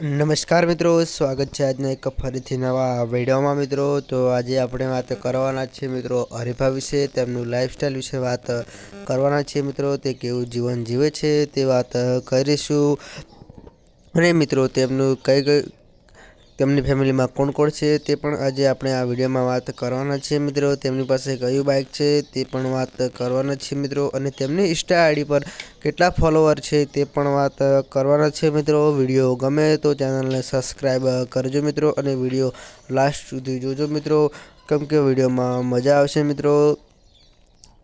નમસ્કાર મિત્રો, સ્વાગત છે આજના એક ફરીથી નવા વિડીયોમાં મિત્રો. તો આજે આપણે વાત કરવાના છીએ મિત્રો હરીફા વિશે, તેમનું લાઈફસ્ટાઈલ વિશે વાત કરવાના છીએ મિત્રો. તે કેવું જીવન જીવે છે તે વાત કરીશું. અને મિત્રો, તેમનું કઈ કઈ તેમની ફેમિલીમાં કોણ કોણ છે તે પણ આજે આપણે આ વિડીયોમાં વાત કરવાના છીએ મિત્રો. તેમની પાસે કયું બાઇક છે તે પણ વાત કરવાના છીએ મિત્રો. અને તેમની ઇન્સ્ટા આઈડી પર કેટલા ફોલોવર છે તે પણ વાત કરવાના છે મિત્રો. વીડિયો ગમે તો ચેનલને સબસ્ક્રાઈબ કરજો મિત્રો. અને વીડિયો લાસ્ટ સુધી જોજો મિત્રો. કેમ કે વિડીયોમાં મજા આવશે મિત્રો.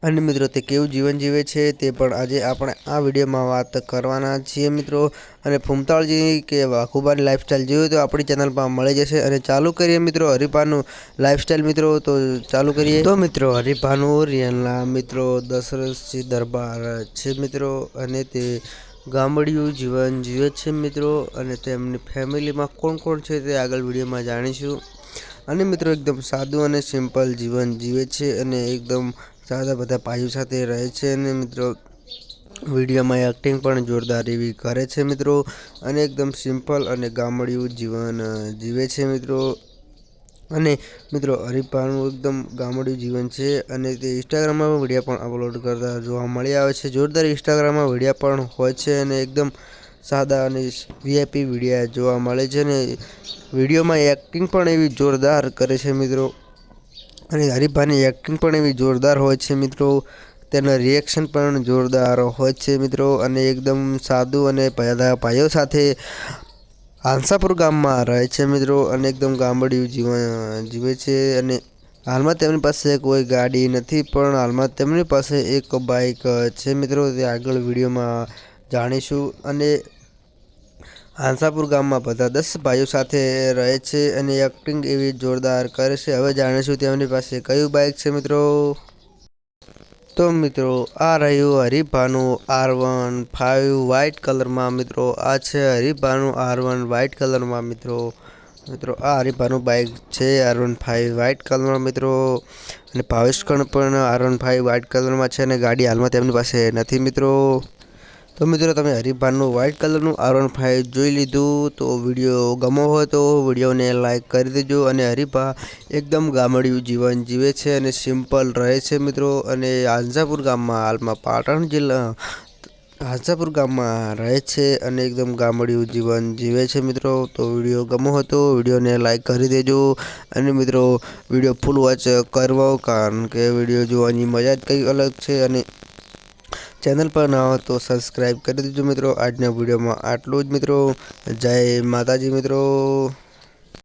અને મિત્રો, તે કેવું જીવન જીવે છે તે પણ આજે આપણે આ વિડીયોમાં વાત કરવાના છીએ મિત્રો. અને ફૂમતાળજી કે વાઘુબાની લાઈફસ્ટાઈલ જોયું તો આપણી ચેનલ પર મળી જશે. અને ચાલુ કરીએ મિત્રો હરિભાનું લાઈફસ્ટાઈલ મિત્રો, તો ચાલુ કરીએ. તો મિત્રો, હરિભાનું રિયલના મિત્રો દશરથજી દરબાર છે મિત્રો. અને તે ગામડિયું જીવન જીવે છે મિત્રો. અને તેમની ફેમિલીમાં કોણ કોણ છે તે આગળ વિડીયોમાં જાણીશું. અને મિત્રો, એકદમ સાદું અને સિમ્પલ જીવન જીવે છે. અને એકદમ સારા બધા ભાઈઓ સાથે રહે છે અને મિત્રો, વિડીયોમાં એક્ટિંગ પણ જોરદાર એવી કરે છે મિત્રો અને એકદમ સિમ્પલ અને ગામડિયું જીવન જીવે છે મિત્રો. અને મિત્રો હરિભાનું એકદમ ગામડિયું જીવન છે અને તે ઇન્સ્ટાગ્રામમાં વીડિયો પણ અપલોડ કરતા જોવા મળી આવે છે. જોરદાર ઇન્સ્ટાગ્રામમાં વીડિયો પણ હોય છે અને એકદમ સાદા અને વીઆઈપી વિડીયા જોવા મળે છે અને વિડીયોમાં એક્ટિંગ પણ એવી જોરદાર કરે છે મિત્રો. અને હરીફાની એક્ટિંગ પણ એવી જોરદાર હોય છે મિત્રો. તેના રિએક્શન પણ જોરદાર હોય છે મિત્રો અને એકદમ સાદું અને ભાઈઓ સાથે હાંસાપુર ગામમાં રહે છે મિત્રો અને એકદમ ગામડિયું જીવન જીવે છે અને હાલમાં તેમની પાસે કોઈ ગાડી નથી પણ હાલમાં તેમની પાસે એક બાઇક છે મિત્રો. તે આગળ વિડીયોમાં જાણીશું અને હાંસાપુર ગામમાં બધા દસ ભાઈઓ સાથે રહે છે અને એક્ટિંગ એવી જોરદાર કરે છે. હવે જાણીશું તેમની પાસે કયું બાઇક છે મિત્રો? તો મિત્રો, આ રહ્યું હરિભાનું આર વન ફાઇવ વ્હાઇટ કલરમાં મિત્રો. આ છે હરિભાનું આર વન વ્હાઇટ કલરમાં મિત્રો. મિત્રો, આ હરિભાનું બાઇક છે આર વન ફાઇવ વ્હાઇટ કલરમાં મિત્રો. અને ભાવેશ પણ આર વન ફાઇવ વ્હાઇટ કલરમાં છે અને ગાડી હાલમાં તેમની પાસે નથી મિત્રો. તો મિત્રો, તમે હરિભાનનું વ્હાઇટ કલરનું આર વન ફાઇવ જોઈ લીધું, તો વીડિયો ગમો હોય તો વિડીયોને લાઇક કરી દેજો અને હરિભા એકદમ ગામડિયું જીવન જીવે છે અને સિમ્પલ રહે છે મિત્રો. અને હાંસાપુર ગામમાં હાલમાં પાટણ જિલ્લા, હાંસાપુર ગામમાં રહે છે અને એકદમ ગામડિયું જીવન જીવે છે મિત્રો. તો વીડિયો ગમો હતો વિડીયોને લાઇક કરી દેજો અને મિત્રો, વીડિયો ફૂલ વોચ કરવો, કારણ કે વીડિયો જોવાની મજા જ કંઈક અલગ છે અને ચેનલ પર ના હો તો સબસ્ક્રાઈબ કરી દેજો મિત્રો. આજના વિડીયોમાં આટલું જ મિત્રો. જય માતાજી મિત્રો.